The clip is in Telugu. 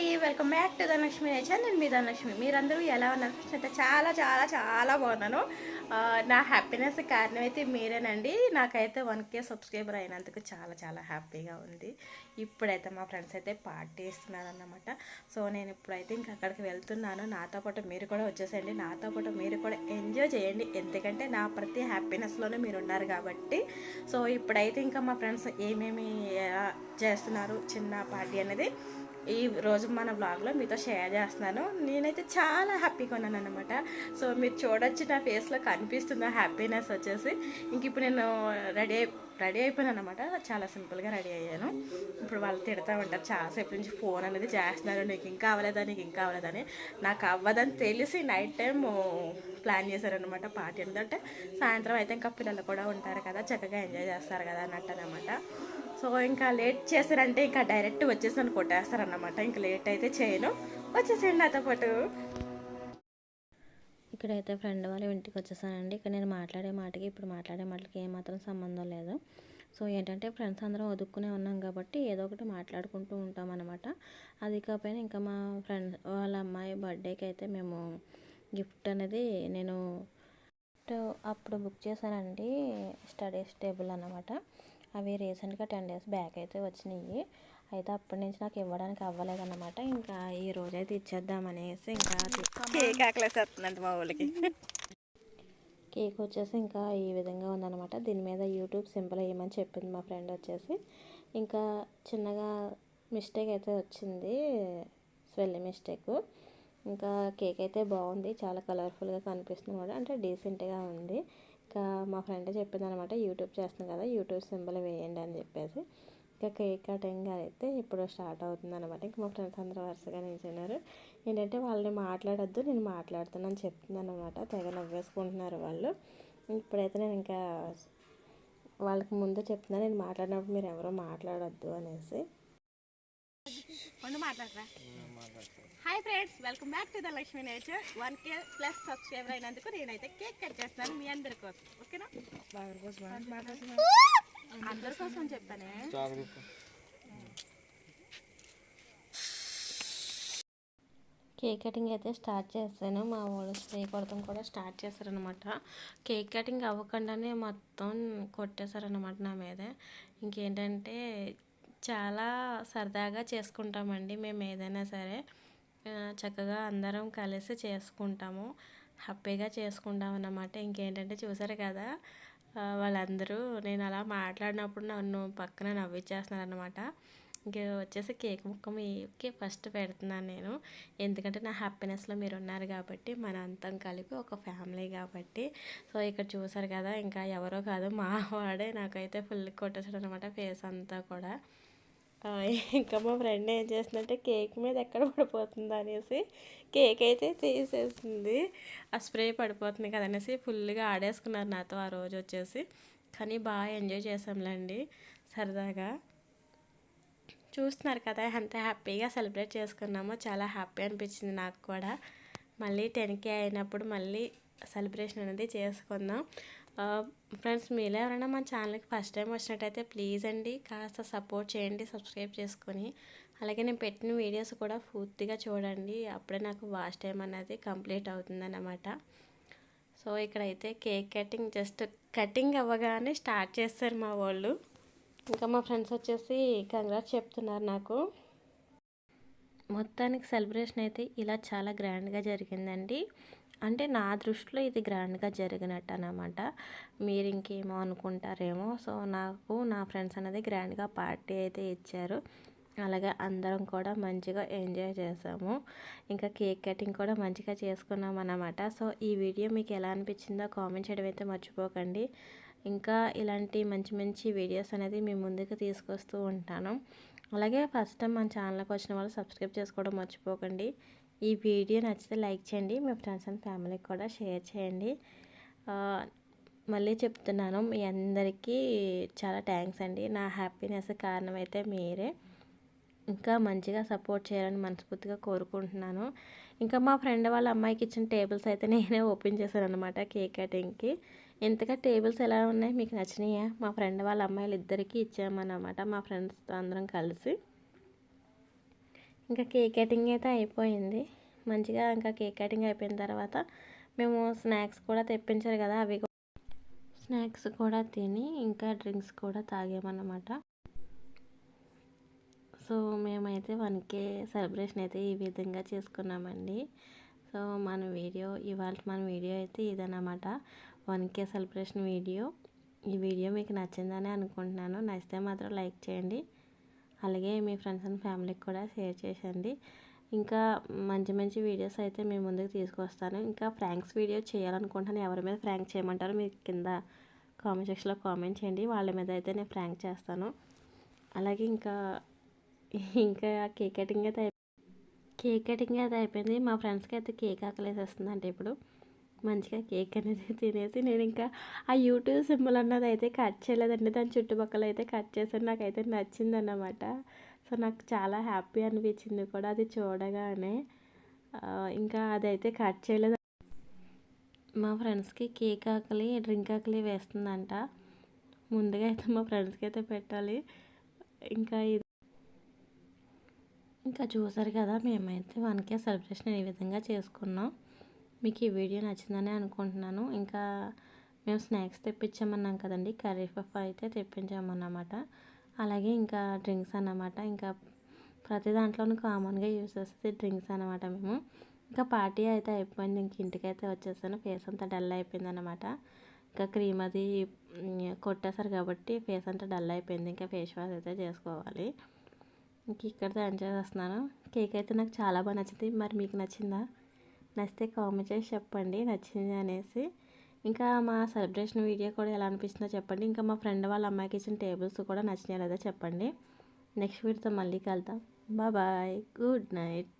అండి. Welcome back to Dhanalakshmi nature నేను మీ ధనలక్ష్మి మీరందరూ ఎలా ఉన్నారు? అయితే చాలా చాలా చాలా బాగున్నాను. నా హ్యాపీనెస్ కారణం అయితే మీరేనండి. నాకైతే వన్ కే సబ్స్క్రైబర్ అయినందుకు చాలా చాలా హ్యాపీగా ఉంది. ఇప్పుడైతే మా ఫ్రెండ్స్ అయితే పార్టీ ఇస్తున్నారన్నమాట సో నేను ఇప్పుడైతే ఇంకా అక్కడికి వెళ్తున్నాను. నాతో పాటు మీరు కూడా వచ్చేసేయండి. నాతో పాటు మీరు కూడా ఎంజాయ్ చేయండి. ఎందుకంటే నా ప్రతి హ్యాపీనెస్లోనే మీరు ఉన్నారు కాబట్టి. సో ఇప్పుడైతే ఇంకా మా ఫ్రెండ్స్ ఏమేమి చేస్తున్నారు? చిన్న పార్టీ అనేది. ఈ రోజు మన బ్లాగ్లో మీతో షేర్ చేస్తున్నాను. నేనైతే చాలా హ్యాపీగా ఉన్నాను అనమాట సో మీరు చూడొచ్చు నా ఫేస్లో కనిపిస్తుంది హ్యాపీనెస్ వచ్చేసి. ఇంక ఇప్పుడు నేను రెడీ అయి రెడీ అయిపోయాను అనమాట చాలా సింపుల్గా రెడీ అయ్యాను. ఇప్పుడు వాళ్ళు తిడతా ఉంటారు చాలాసేపు నుంచి ఫోన్ అనేది చేస్తున్నారు. నీకు ఇంకా అవ్వలేదా? నీకు ఇంకా అవ్వలేదని నాకు అవ్వదని తెలిసి నైట్ టైం ప్లాన్ చేశారనమాట పార్టీ ఏంటంటే సాయంత్రం అయితే ఇంకా పిల్లలు కూడా ఉంటారు కదా చక్కగా ఎంజాయ్ చేస్తారు కదా అన్నట్టు అనమాట సో ఇంకా లేట్ చేశారంటే ఇంకా డైరెక్ట్ వచ్చేసాను కొట్టేస్తారన్నమాట. ఇంకా లేట్ అయితే చేయను. వచ్చేసేయండి నాతో పాటు. ఇక్కడైతే ఫ్రెండ్ వాళ్ళ ఇంటికి వచ్చేసానండి. ఇక్కడ నేను మాట్లాడే మాటకి ఇప్పుడు మాట్లాడే మాటలకి ఏమాత్రం సంబంధం లేదు. సో ఏంటంటే ఫ్రెండ్స్ అందరం వదుక్కునే ఉన్నాం కాబట్టి ఏదో ఒకటి మాట్లాడుకుంటూ ఉంటాం అనమాట అది కాకపోయినా ఇంకా మా ఫ్రెండ్ వాళ్ళ అమ్మాయి బర్త్డేకి అయితే మేము గిఫ్ట్ అనేది నేను అప్పుడు బుక్ చేశానండి. స్టడీస్ టేబుల్ అన్నమాట. అవి రీసెంట్గా టెన్ డేస్ బ్యాక్ అయితే వచ్చినాయి. అయితే అప్పటి నుంచి నాకు ఇవ్వడానికి అవ్వలేదన్నమాట. ఇంకా ఈ రోజైతే ఇచ్చేద్దామనేసి ఇంకా కేక్ ఆకలేసేస్తుందండి మా ఊళ్ళకి. కేక్ వచ్చేసి ఇంకా ఈ విధంగా ఉందన్నమాట. దీని మీద యూట్యూబ్ సింపుల్ వేయమని చెప్పింది మా ఫ్రెండ్ వచ్చేసి. ఇంకా చిన్నగా మిస్టేక్ అయితే వచ్చింది స్వెల్ మిస్టేక్. ఇంకా కేక్ అయితే బాగుంది చాలా కలర్ఫుల్గా కనిపిస్తుంది కూడా. అంటే డీసెంట్గా ఉంది. ఇంకా మా ఫ్రెండ్ చెప్పింది అనమాట యూట్యూబ్ చేస్తున్నాం కదా యూట్యూబ్ సింబల్ వేయండి అని చెప్పేసి. ఇంకా కేక్ కటింగ్ అయితే ఇప్పుడు స్టార్ట్ అవుతుంది అనమాట ఇంకా మా ఫ్రెండ్స్ అందరూ వరుసగా నిల్చున్నారు. ఏంటంటే వాళ్ళని మాట్లాడొద్దు నేను మాట్లాడుతున్నాను చెప్తున్నాను అనమాట తెగ నవ్వేసుకుంటున్నారు వాళ్ళు. ఇప్పుడైతే నేను ఇంకా వాళ్ళకి ముందు చెప్తున్నాను నేను మాట్లాడినప్పుడు మీరు ఎవరో మాట్లాడొద్దు అనేసి. ముందు మాట్లాడరా hi friends welcome back to the Lakshmi nature one K plus subscriber అయినందుకు నేనైతే కేక్ కట్ చేస్తాను మీ అందరి కోసం. ఓకేనా అందరి కోసం చెప్పానే. కేక్ కటింగ్ అయితే స్టార్ట్ చేశాను. మా వాళ్ళు స్ప్రే కొడతాం కూడా స్టార్ట్ చేశారనమాట కేక్ కటింగ్ అవ్వకుండానే మొత్తం కొట్టేశారనమాట నా మీద. ఇంకేంటంటే చాలా సరదాగా చేసుకుంటామండి మేము ఏదైనా సరే. చక్కగా అందరం కలిసి చేసుకుంటాము. హ్యాపీగా చేసుకుంటాం అన్నమాట. ఇంకేంటంటే చూసారు కదా వాళ్ళందరూ నేను అలా మాట్లాడినప్పుడు నన్ను పక్కన నవ్విచ్చేస్తున్నారు అనమాట ఇంక వచ్చేసి కేక్ ముక్క మీకే ఫస్ట్ పెడుతున్నాను నేను. ఎందుకంటే నా హ్యాపీనెస్లో మీరు ఉన్నారు కాబట్టి మన అంతం కలిపి ఒక ఫ్యామిలీ కాబట్టి. సో ఇక్కడ చూసారు కదా ఇంకా ఎవరో కాదు మా వాడే నాకైతే ఫుల్ కొట్టేసాడు అనమాట ఫేస్ అంతా కూడా. ఇంకా మా ఫ్రెండ్ ఏం చేస్తుందంటే కేక్ మీద ఎక్కడ పడిపోతుంది అనేసి కేక్ అయితే తీసేసింది. ఆ స్ప్రే పడిపోతుంది కదనేసి ఫుల్గా ఆడేసుకున్నారు నాతో ఆ రోజు వచ్చేసి. కానీ బాగా ఎంజాయ్ చేసాంలేండి సరదాగా. చూస్తున్నారు కదా ఎంత హ్యాపీగా సెలబ్రేట్ చేసుకున్నామో చాలా హ్యాపీ అనిపించింది నాకు కూడా. మళ్ళీ టెన్కే అయినప్పుడు మళ్ళీ సెలబ్రేషన్ అనేది చేసుకుందాం. ఫ్రెండ్స్ మీలో ఎవరైనా మా ఛానల్కి ఫస్ట్ టైం వచ్చినట్టయితే ప్లీజ్ అండి కాస్త సపోర్ట్ చేయండి సబ్స్క్రైబ్ చేసుకొని. అలాగే నేను పెట్టిన వీడియోస్ కూడా పూర్తిగా చూడండి అప్పుడే నాకు వాచ్ టైం అనేది కంప్లీట్ అవుతుందన్నమాట. సో ఇక్కడైతే కేక్ కటింగ్ జస్ట్ కటింగ్ అవ్వగానే స్టార్ట్ చేస్తారు మా వాళ్ళు. ఇంకా మా ఫ్రెండ్స్ వచ్చేసి కంగ్రాట్స్ చెప్తున్నారు నాకు. మొత్తానికి సెలబ్రేషన్ అయితే ఇలా చాలా గ్రాండ్గా జరిగిందండి. అంటే నా దృష్టిలో ఇది గ్రాండ్గా జరిగినట్టు అనమాట మీరు ఇంకేమో అనుకుంటారేమో. సో నాకు నా ఫ్రెండ్స్ అనేది గ్రాండ్గా పార్టీ అయితే ఇచ్చారు. అలాగే అందరం కూడా మంచిగా ఎంజాయ్ చేసాము. ఇంకా కేక్ కటింగ్ కూడా మంచిగా చేసుకున్నాం అన్నమాట సో ఈ వీడియో మీకు ఎలా అనిపించిందో కామెంట్ చేయడం అయితే మర్చిపోకండి. ఇంకా ఇలాంటి మంచి మంచి వీడియోస్ అనేది మీ ముందుకు తీసుకొస్తూ ఉంటాను. అలాగే ఫస్ట్ టైం మన ఛానల్కి వచ్చిన వాళ్ళు సబ్స్క్రైబ్ చేసుకోవడం మర్చిపోకండి. ఈ వీడియో నచ్చితే లైక్ చేయండి. మీ ఫ్రెండ్స్ అండ్ ఫ్యామిలీకి కూడా షేర్ చేయండి. మళ్ళీ చెప్తున్నాను మీ అందరికీ చాలా థ్యాంక్స్ అండి. నా హ్యాపీనెస్ కారణం అయితే మీరే. ఇంకా మంచిగా సపోర్ట్ చేయాలని మనస్ఫూర్తిగా కోరుకుంటున్నాను. ఇంకా మా ఫ్రెండ్ వాళ్ళ అమ్మాయికి ఇచ్చిన టేబుల్స్ అయితే నేనే ఓపెన్ చేశాను అనమాట కేక్ కటింగ్కి. ఇంతగా టేబుల్స్ ఎలా ఉన్నాయి? మీకు నచ్చినాయా? మా ఫ్రెండ్ వాళ్ళ అమ్మాయిలు ఇద్దరికీ ఇచ్చామన్నమాట. మా ఫ్రెండ్స్ అందరం కలిసి. ఇంకా కేక్ కటింగ్ అయితే అయిపోయింది. మంచిగా ఇంకా కేక్ కటింగ్ అయిపోయిన తర్వాత మేము స్నాక్స్ కూడా తెప్పించారు కదా అవి స్నాక్స్ కూడా తిని ఇంకా డ్రింక్స్ కూడా తాగామన్నమాట. సో మేమైతే వన్ కే సెలబ్రేషన్ అయితే ఈ విధంగా చేసుకున్నామండి. సో మన వీడియో ఇవాళ మన వీడియో అయితే ఇదన్నమాట. One K celebration video. ఈ వీడియో మీకు నచ్చిందని అనుకుంటున్నాను. నచ్చితే మాత్రం లైక్ చేయండి. అలాగే మీ ఫ్రెండ్స్ అండ్ ఫ్యామిలీకి కూడా షేర్ చేసేయండి. ఇంకా మంచి మంచి వీడియోస్ అయితే మీ ముందుకు తీసుకొస్తాను. ఇంకా ఫ్రాంక్స్ వీడియో చేయాలనుకుంటున్నాను. ఎవరి మీద ఫ్రాంక్ చేయమంటారో మీరు కింద కామెంట్ సెక్షన్లో కామెంట్ చేయండి. వాళ్ళ మీద అయితే నేను ఫ్రాంక్ చేస్తాను. అలాగే ఇంకా ఇంకా కేక్ కటింగ్ అయితే కేక్ కటింగ్ అయితే అయిపోయింది. మా ఫ్రెండ్స్కి అయితే కేక్ ఆకలేసి వస్తుందంటే ఇప్పుడు. మంచిగా కేక్ అనేది తినేసి నేను ఇంకా ఆ యూట్యూబ్ సింబల్ అన్నది అయితే కట్ చేయలేదండి. దాని చుట్టుపక్కల అయితే కట్ చేశాను. నాకైతే నచ్చింది అన్నమాట సో నాకు చాలా హ్యాపీ అనిపించింది కూడా అది చూడగానే. ఇంకా అదైతే కట్ చేయలేదు. మా ఫ్రెండ్స్కి కేక్ ఆకలి డ్రింక్ ఆకలి వేస్తుందంట. ముందుగా అయితే మా ఫ్రెండ్స్కి అయితే పెట్టాలి. ఇంకా ఇది ఇంకా చూసారు కదా మేమైతే వన్కే సెలబ్రేషన్ ఈ విధంగా చేసుకున్నాం. మీకు ఈ వీడియో నచ్చిందని అనుకుంటున్నాను. ఇంకా మేము స్నాక్స్ తెప్పించామన్నాం కదండి. కర్రీ పఫ్ అయితే తెప్పించామన్నమాట. అలాగే ఇంకా డ్రింక్స్ అన్నమాట. ఇంకా ప్రతి దాంట్లోనూ కామన్గా యూస్ చేసేది డ్రింక్స్ అన్నమాట మేము. ఇంకా పార్టీ అయితే అయిపోయింది. ఇంక ఇంటికైతే వచ్చేసాను. ఫేస్ అంతా డల్ అయిపోయింది అనమాట ఇంకా క్రీమ్ అది కొట్టేశారు కాబట్టి ఫేస్ అంతా డల్ అయిపోయింది. ఇంకా ఫేస్ వాష్ అయితే చేసుకోవాలి. ఇంక ఇక్కడితో ఎంజాయ్ చేస్తున్నాను. కేక్ అయితే నాకు చాలా బాగా నచ్చింది. మరి మీకు నచ్చిందా? నచ్చితే కామెంట్ చేసి చెప్పండి నచ్చింది అనేసి. ఇంకా మా సెలబ్రేషన్ వీడియో కూడా ఎలా అనిపిస్తుందో చెప్పండి. ఇంకా మా ఫ్రెండ్ వాళ్ళ అమ్మాయికి ఇచ్చిన టేబుల్స్ కూడా నచ్చినాయి లేదా చెప్పండి. నెక్స్ట్ వీడియోతో మళ్ళీ కలుద్దాం. Bye good night.